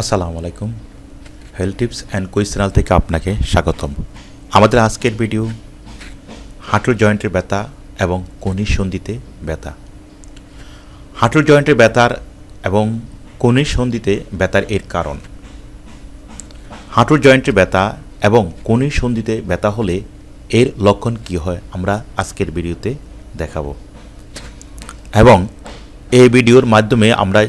আসসালামু আলাইকুম। Health tips and quiz channel থেকে আপনাকে স্বাগতম। আমাদের আজকের ভিডিও হাঁটুর জয়েন্টের ব্যথা এবং কনির সন্ধিতে ব্যথা। হাঁটুর জয়েন্টের ব্যথার এবং কনির সন্ধিতে ব্যথার এর কারণ। হাঁটুর জয়েন্টের ব্যথা এবং কনির সন্ধিতে ব্যথা হলে এর লক্ষণ কী হয় আমরা আজকের ভিডিওতে দেখাবো। এবং এই ভিডিওর মাধ্যমে আমরা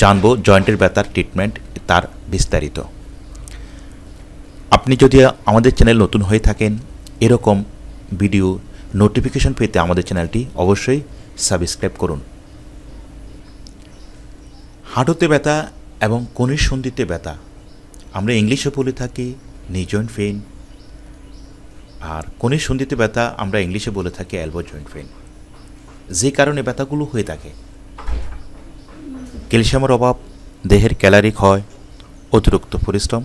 জানব জয়েন্টের ব্যথার ট্রিটমেন্ট তার বিস্তারিত। আপনি যদি আমাদের চ্যানেল নতুন হয়ে থাকেন, এরকম ভিডিও নোটিফিকেশন পেতে আমাদের চ্যানেলটি অবশ্যই সাবস্ক্রাইব করুন। হাঁটুতে ব্যথা এবং কনির সন্ধিতে ব্যথা। আমরা ইংলিশে বলে থাকি নি জয়েন্ট পেইন আর কনির সন্ধিতে ব্যথা আমরা ইংলিশে বলে থাকি অ্যালবো জয়েন্ট পেইন যে কারণে ব্যথাগুলো হয়ে থাকে। ক্যালসিয়ামের অভাব, দেহের ক্যালারি ক্ষয়, অতিরিক্ত পরিশ্রম,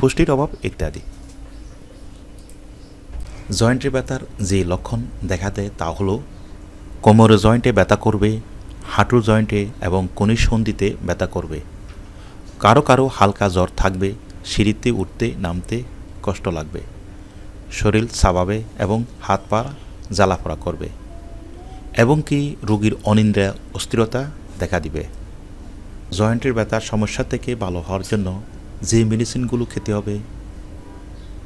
পুষ্টির অভাব ইত্যাদি। জয়েন্টের ব্যথার যে লক্ষণ দেখা দেয় তা হলো, কোমর জয়েন্টে ব্যথা করবে হাঁটুর জয়েন্টে এবং কনির সন্ধিতে ব্যথা করবে। কারও কারও হালকা জ্বর থাকবে, সিঁড়িতে উঠতে নামতে কষ্ট লাগবে। শরীর সাবাবে এবং হাত পা জ্বালাফোড়া করবে। এবং কি রোগীর অনিন্দ্রা, অস্থিরতা দেখা দিবে। জয়েন্টের ব্যথার সমস্যা থেকে ভালো হওয়ার জন্য যে মেডিসিনগুলো খেতে হবে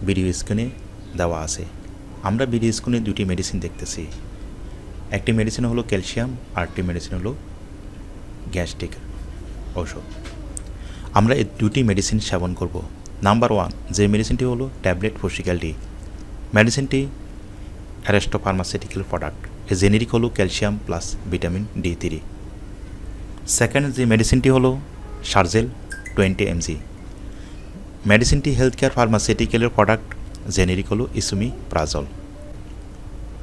ভিডিও স্ক্রিনে দেওয়া আছে। আমরা ভিডিও স্ক্রিনে দুটি মেডিসিন দেখতেছি। একটি মেডিসিন হলো ক্যালসিয়াম আর একটি মেডিসিন হলো গ্যাস্ট্রিক ঔষধ। আমরা এই দুটি মেডিসিন সেবন করব। নাম্বার ওয়ান যে মেডিসিনটি হলো ট্যাবলেট ফসিক্যাল ডি মেডিসিনটি অ্যারেস্টো ফার্মাসিউটিক্যাল প্রোডাক্ট জেনেরিক হলো calcium plus vitamin D three second যে মেডিসিনটি হলো সার্জেল টোয়েন্টি এমজি মেডিসিনটি হেলথ কেয়ার ফার্মাসিউটিক্যালের প্রোডাক্ট জেনেরিক হলো ইসুমি প্রাজল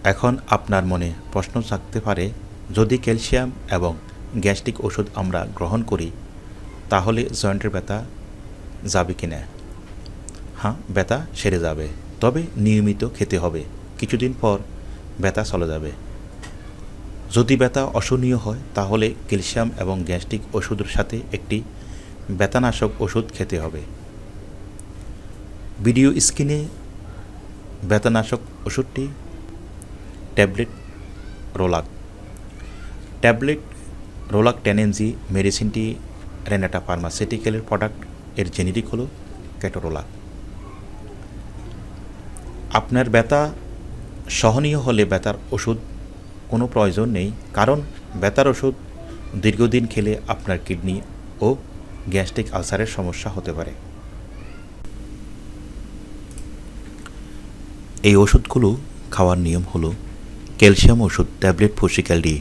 এখন আপনার মনে প্রশ্ন থাকতে পারে, যদি ক্যালসিয়াম এবং গ্যাস্ট্রিক ওষুধ আমরা গ্রহণ করি, তাহলে জয়েন্টের ব্যথা যাবে কি না হ্যাঁ ব্যথা সেরে যাবে, তবে নিয়মিত খেতে হবে। কিছুদিন পর ব্যথা চলে যাবে। যদি ব্যথা অসহনীয় হয়, তাহলে ক্যালসিয়াম এবং গ্যাস্ট্রিক ওষুধের সাথে একটি ব্যথানাশক ওষুধ খেতে হবে। ভিডিও স্ক্রিনে ব্যথানাশক ওষুধটি tablet Rolac. Tablet Rolac ten MG মেডিসিনটি রেনাটা ফার্মাসিউটিক্যালের প্রোডাক্ট, এর জেনেরিক হলো ক্যাটোরোলাক। আপনার ব্যথা সহনীয় হলে ব্যথার ওষুধ কোনো প্রয়োজন নেই, কারণ ব্যথার ওষুধ দীর্ঘদিন খেলে আপনার কিডনি ও গ্যাস্ট্রিক আলসারের সমস্যা হতে পারে। এই ওষুধগুলো খাওয়ার নিয়ম হলো ক্যালসিয়াম ওষুধ, ট্যাবলেট ফসিক্যাল ডি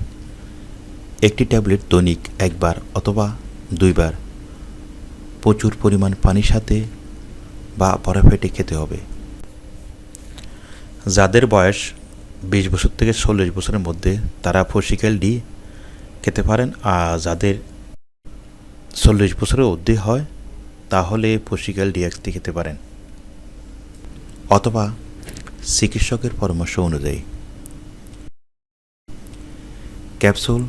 একটি ট্যাবলেট দৈনিক একবার অথবা দুইবার। প্রচুর পরিমাণ পানির সাথে বা বরফেটে খেতে হবে। যাদের বয়স বিশ বছর থেকে চল্লিশ বছরের মধ্যে তারা ফসিক্যাল ডি খেতে পারেন। আর যাদের চল্লিশ বছরের অর্ধে হয়, তাহলে ফসিক্যাল ডিএক্সটি খেতে পারেন। অথবা চিকিৎসকের পরামর্শ অনুযায়ী, ক্যাপসুল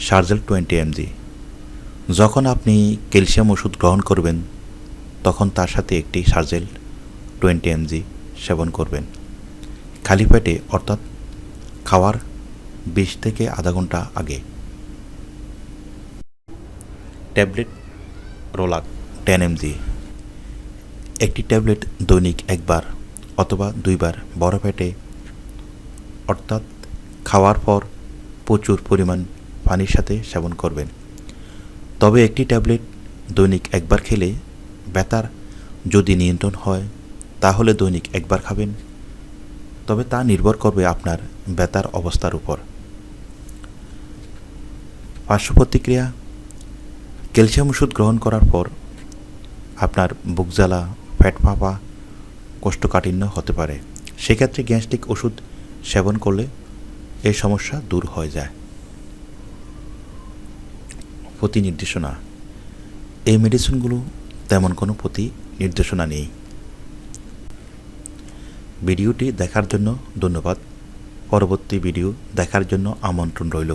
সার্জেল টোয়েন্টি এমজি, যখন আপনি ক্যালসিয়াম ওষুধ গ্রহণ করবেন, তখন তার সাথে একটি সার্জেল টোয়েন্টি এমজি সেবন করবেন। খালি পেটে অর্থাৎ খাওয়ার বিশ থেকে আধা ঘণ্টা আগে। Tablet Rolac ten MG. একটি ট্যাবলেট দৈনিক একবার অথবা দুইবার বড় পেটে, অর্থাৎ খাওয়ার পর প্রচুর পরিমাণ পানির সাথে সেবন করবেন। তবে একটি ট্যাবলেট দৈনিক একবার খেলে ব্যথার যদি নিয়ন্ত্রণ হয়, তাহলে দৈনিক একবার খাবেন তবে তা নির্ভর করবে আপনার ব্যথার অবস্থার উপর। পার্শ্ব প্রতিক্রিয়া, ক্যালসিয়াম ওষুধ গ্রহণ করার পর আপনার বুক জ্বালা, ফ্যাট ফাঁপা, কোষ্ঠকাঠিন্য হতে পারে। সেক্ষেত্রে গ্যাস্ট্রিক ওষুধ সেবন করলে এই সমস্যা দূর হয়ে যায়। প্রতি নির্দেশনা এই মেডিসিনগুলো তেমন কোনো প্রতি নির্দেশনা নেই। ভিডিওটি দেখার জন্য ধন্যবাদ। পরবর্তী ভিডিও দেখার জন্য আমন্ত্রণ রইল।